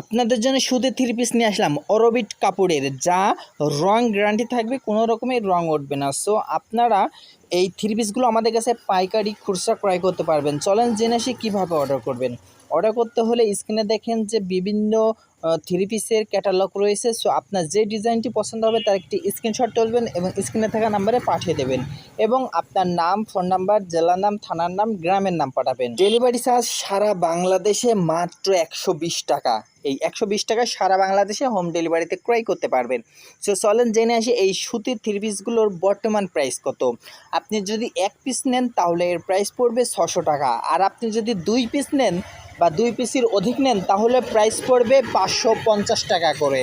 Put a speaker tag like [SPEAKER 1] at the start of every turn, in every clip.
[SPEAKER 1] আপনাদের জন্য সুদের থ্রি পিস নিয়ে আসলাম। অরবিট কাপড়ের যা রং গ্যারান্টি থাকবে, কোনো রকমের রং উঠবে না। সো আপনারা এই থ্রি পিসগুলো আমাদের কাছে পাইকারি খুচরা ক্রয় করতে পারবেন। চলেন জেনে আসি কীভাবে অর্ডার করবেন। অর্ডার করতে হলে স্ক্রিনে দেখেন যে বিভিন্ন থ্রি পিসের ক্যাটালগ রয়েছে। সো আপনার যে ডিজাইনটি পছন্দ হবে, তার একটি স্ক্রিনশট তুলবেন এবং স্ক্রিনে থাকা নাম্বারে পাঠিয়ে দেবেন। এবং আপনার নাম ফোন নাম্বার জেলার নাম, থানার নাম, গ্রামের নাম পাঠাবেন। ডেলিভারি চার্জ সারা বাংলাদেশে মাত্র একশো বিশ টাকা। এই একশো বিশ টাকায় সারা বাংলাদেশে হোম ডেলিভারিতে ক্রয় করতে পারবেন। সো চলেন জেনে আসি এই সুতির থ্রি পিসগুলোর বর্তমান প্রাইস কত। আপনি যদি এক পিস নেন, তাহলে এর প্রাইস পড়বে ছশো টাকা। আর আপনি যদি দুই পিস নেন বা দুই পিসির অধিক নেন, তাহলে প্রাইস পড়বে পাঁচশো পঞ্চাশ টাকা করে।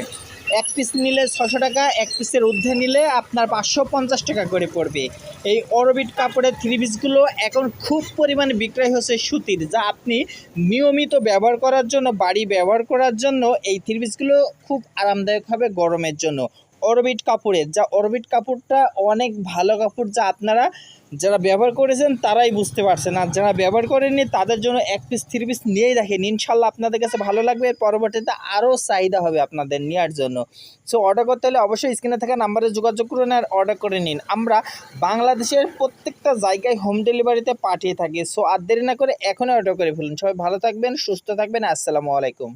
[SPEAKER 1] এক পিস নিলে ছশো টাকা, এক পিসের ঊর্ধ্বে নিলে আপনার পাঁচশো পঞ্চাশ টাকা করে পড়বে। এই অরবিট কাপড়ের থ্রি পিসগুলো এখন খুব পরিমাণে বিক্রয় হচ্ছে সুতির, যা আপনি নিয়মিত ব্যবহার করার জন্য, বাড়ি ব্যবহার করার জন্য এই থ্রি পিসগুলো খুব আরামদায়ক হবে গরমের জন্য। অরবিট কাপড়ের যা অরবিট কাপড়টা অনেক ভালো কাপড় যা আপনারা যারা ব্যবহার করেছেন তারাই বুঝতে পারছেন। আর যারা ব্যবহার করেননি তাদের জন্য এক পিস থ্রি পিস নিয়েই দেখেন। ইনশাল্লাহ আপনাদের কাছে ভালো লাগবে। এর পরবর্তীতে আরও চাহিদা হবে আপনাদের নেওয়ার জন্য। সো অর্ডার করতে হলে অবশ্যই স্ক্রিনে থাকা নাম্বারে যোগাযোগ করুন আর অর্ডার করে নিন। আমরা বাংলাদেশের প্রত্যেকটা জায়গায় হোম ডেলিভারিতে পাঠিয়ে থাকি। সো আর দেরি না করে এখনই অর্ডার করে ফেলুন। সবাই ভালো থাকবেন, সুস্থ থাকবেন। আসসালামু আলাইকুম।